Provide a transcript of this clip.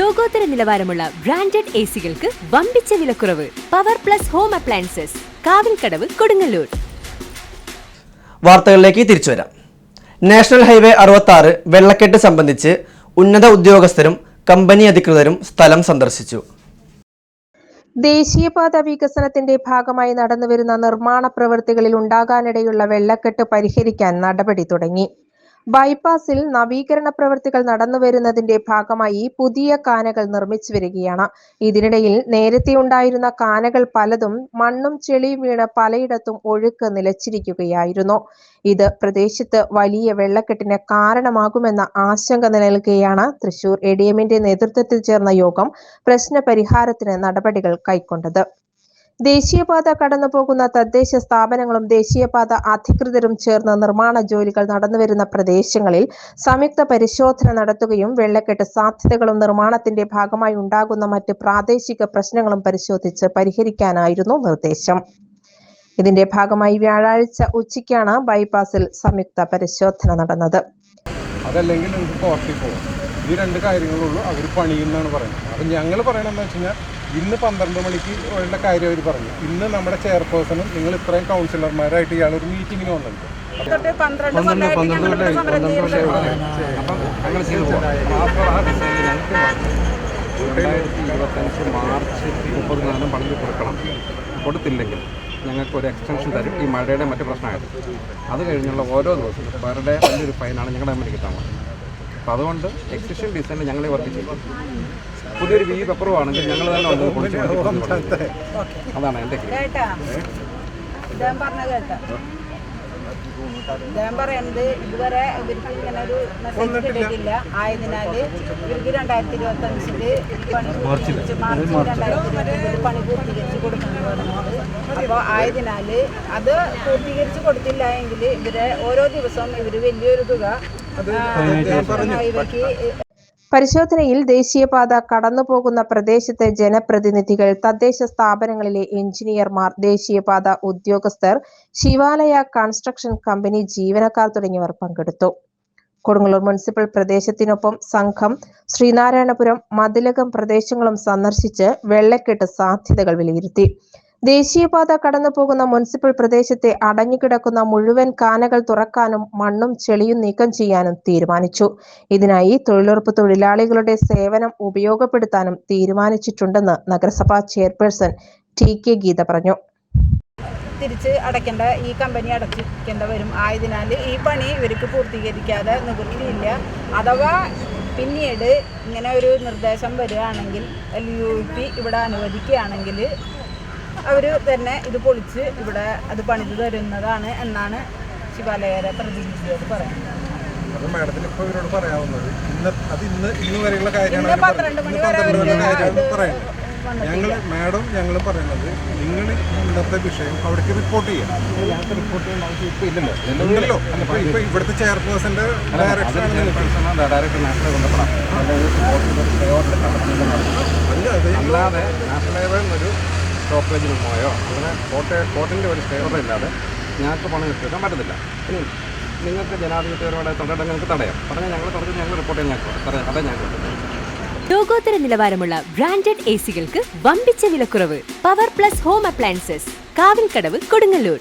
ലോകോത്തര നിലവാരമുള്ള branded A സികൾക്ക് വമ്പിച്ച വിലക്കുറവ്. Power plus home appliances Kavilkadavu Kodungallur. വാർത്തകളിലേക്ക് തിരിച്ചു വരാം. നാഷണൽ ഹൈവേ അറുപത്തി ആറ് വെള്ളക്കെട്ട് സംബന്ധിച്ച് ഉന്നത ഉദ്യോഗസ്ഥരും കമ്പനി അധികൃതരും സ്ഥലം സന്ദർശിച്ചു. ദേശീയപാത വികസനത്തിന്റെ ഭാഗമായി നടന്നുവരുന്ന നിർമ്മാണ പ്രവൃത്തികളിൽ ഉണ്ടാകാനിടയുള്ള വെള്ളക്കെട്ട് പരിഹരിക്കാൻ നടപടി തുടങ്ങി. ബൈപ്പാസിൽ നവീകരണ പ്രവൃത്തികൾ നടന്നുവരുന്നതിന്റെ ഭാഗമായി പുതിയ കാനകൾ നിർമ്മിച്ചു വരികയാണ്. ഇതിനിടയിൽ നേരത്തെ ഉണ്ടായിരുന്ന കാനകൾ പലതും മണ്ണും ചെളിയും വീണ് പലയിടത്തും ഒഴുക്ക് നിലച്ചിരിക്കുകയായിരുന്നു. ഇത് പ്രദേശത്ത് വലിയ വെള്ളക്കെട്ടിന് കാരണമാകുമെന്ന ആശങ്ക നിലനിൽക്കുകയാണ് തൃശൂർ എ നേതൃത്വത്തിൽ ചേർന്ന യോഗം പ്രശ്ന പരിഹാരത്തിന് നടപടികൾ കൈക്കൊണ്ടത്. ദേശീയപാത കടന്നു പോകുന്ന തദ്ദേശ സ്ഥാപനങ്ങളും ദേശീയപാത അധികൃതരും ചേർന്ന് നിർമ്മാണ ജോലികൾ നടന്നുവരുന്ന പ്രദേശങ്ങളിൽ സംയുക്ത പരിശോധന നടത്തുകയും വെള്ളക്കെട്ട് സാധ്യതകളും നിർമ്മാണത്തിന്റെ ഭാഗമായി ഉണ്ടാകുന്ന മറ്റ് പ്രാദേശിക പ്രശ്നങ്ങളും പരിശോധിച്ച് പരിഹരിക്കാനായിരുന്നു നിർദ്ദേശം. ഇതിന്റെ ഭാഗമായി വ്യാഴാഴ്ച ഉച്ചയ്ക്കാണ് ബൈപ്പാസിൽ സംയുക്ത പരിശോധന നടന്നത്. അതല്ലെങ്കിൽ ഈ രണ്ട് കാര്യങ്ങളുള്ളൂ. അവർ പണിയുന്നാണ് പറയുന്നത്. അപ്പം ഞങ്ങൾ പറയണമെന്ന് വെച്ച് കഴിഞ്ഞാൽ ഇന്ന് പന്ത്രണ്ട് മണിക്ക് ഉള്ള കാര്യം അവർ പറഞ്ഞു. ഇന്ന് നമ്മുടെ ചെയർപേഴ്സണും നിങ്ങൾ ഇത്രയും കൗൺസിലർമാരായിട്ട് ഇയാൾ ഒരു മീറ്റിങ്ങിന് വന്നിട്ടുണ്ട്. രണ്ടായിരത്തി ഇരുപത്തഞ്ച് മാർച്ച് മുപ്പതിനാലും പണിത് കൊടുക്കണം കൊടുത്തില്ലെങ്കിൽ ഞങ്ങൾക്ക് ഒരു എക്സ്റ്റൻഷൻ തരും. ഈ മഴയുടെ മറ്റു പ്രശ്നമായിട്ട്. അത് കഴിഞ്ഞുള്ള ഓരോ ദിവസവും. പെർ ഡേ വലിയൊരു ഫൈനാണ് ഞങ്ങളുടെ അമ്മയ്ക്ക് കിട്ടാൻ പോകുന്നത്. അപ്പോൾ അതുകൊണ്ട് എക്സിഷൻ ഡിസൈനിൽ ഞങ്ങളെ വർക്ക് ചെയ്യും പുതിയൊരു വി പെപ്പറും ആണെങ്കിൽ ഞങ്ങൾ തന്നെ ഉണ്ട് അതാണ് എന്റെ കേട്ടാ ഇദ്ദേഹം പറയുന്നത് ഇതുവരെ ഇവർക്ക് ഇങ്ങനെ ഒരു മെസ്സേജ് കിട്ടിയിട്ടില്ല. ആയതിനാൽ ഇവർക്ക് രണ്ടായിരത്തി ഇരുപത്തി അഞ്ചിൽ പണി മാർച്ച് രണ്ടായിരത്തി ഇരുപത്തി പണി പൂർത്തീകരിച്ച് കൊടുക്കുന്നത് അപ്പോൾ ആയതിനാൽ അത് പൂർത്തീകരിച്ച് കൊടുത്തില്ല എങ്കിൽ ഇവരെ ഓരോ ദിവസവും ഇവർ വലിയൊരു തുക ഇവർക്ക് പരിശോധനയിൽ ദേശീയപാത കടന്നുപോകുന്ന പ്രദേശത്തെ ജനപ്രതിനിധികൾ തദ്ദേശ സ്ഥാപനങ്ങളിലെ എഞ്ചിനീയർമാർ ദേശീയപാത ഉദ്യോഗസ്ഥർ ശിവാലയ കൺസ്ട്രക്ഷൻ കമ്പനി ജീവനക്കാർ തുടങ്ങിയവർ പങ്കെടുത്തു. കൊടുങ്ങല്ലൂർ മുനിസിപ്പൽ പ്രദേശത്തിനൊപ്പം സംഘം ശ്രീനാരായണപുരം മതിലകം പ്രദേശങ്ങളും സന്ദർശിച്ച് വെള്ളക്കെട്ട് സാധ്യതകൾ വിലയിരുത്തി. ദേശീയപാത കടന്നു പോകുന്ന മുനിസിപ്പൽ പ്രദേശത്തെ അടഞ്ഞുകിടക്കുന്ന മുഴുവൻ കാനകൾ തുറക്കാനും മണ്ണും ചെളിയും നീക്കം ചെയ്യാനും തീരുമാനിച്ചു. ഇതിനായി തൊഴിലുറപ്പ് തൊഴിലാളികളുടെ സേവനം ഉപയോഗപ്പെടുത്താനും തീരുമാനിച്ചിട്ടുണ്ടെന്ന് നഗരസഭാ ചെയർപേഴ്സൺ ടി കെ ഗീത പറഞ്ഞു. തിരിച്ച് അടയ്ക്കേണ്ട ഈ കമ്പനി അടച്ചിരിക്കേണ്ട വരും ആയതിനാൽ ഈ പണി ഇവർക്ക് പൂർത്തീകരിക്കാതെ നിവൃത്തിയില്ല. അഥവാ പിന്നീട് ഇങ്ങനെ ഒരു നിർദ്ദേശം വരികയാണെങ്കിൽ എൽ യു പി ഇവിടെ അനുവദിക്കുകയാണെങ്കിൽ അവർ തന്നെ ഇത് പൊളിച്ച് ഇവിടെ അത് പണിത് തരുന്നതാണ് എന്നാണ് ശിവാലയരെ പ്രതിനിധിയോട് പറയുന്നത്. അത് മാഡത്തിന് ഇപ്പോൾ ഇവരോട് പറയാവുന്നത് ഇന്ന് അത് ഇന്ന് ഇന്ന് വരെയുള്ള കാര്യമാണ് കാര്യമാണ് പറയുന്നത്. ഞങ്ങൾ മാഡം ഞങ്ങൾ പറയുന്നത് നിങ്ങൾ ഇന്നത്തെ വിഷയം അവിടേക്ക് റിപ്പോർട്ട് ചെയ്യാം. റിപ്പോർട്ട് ഉണ്ടല്ലോ ഇപ്പൊ ഇപ്പൊ ഇവിടുത്തെ ചെയർപേഴ്സന്റെ ബന്ധപ്പെടാം അല്ല അത് നാഷണൽ ഹൈവേ എന്നൊരു സ്റ്റോപ്പേജ് പോയോ അങ്ങനെ കോട്ട കോട്ടിന്റെ ഒരു ഇല്ലാതെ ഞങ്ങൾക്ക് പണം എടുക്കാൻ പറ്റത്തില്ല. ഇനി നിങ്ങൾക്ക് ജനാധിപത്യപരമായ തടയാൻ നിങ്ങൾക്ക് തടയാം. പറഞ്ഞാൽ ഞങ്ങൾ തടഞ്ഞ് ഞങ്ങൾ റിപ്പോർട്ട് ചെയ്യാൻ ഞങ്ങൾക്ക് അതാ ഞങ്ങൾക്ക് ലോകോത്തര നിലവാരമുള്ള ബ്രാൻഡഡ് എ സികൾക്ക് വമ്പിച്ച വിലക്കുറവ്. Power plus home appliances Kavilkadavu Kodungallur.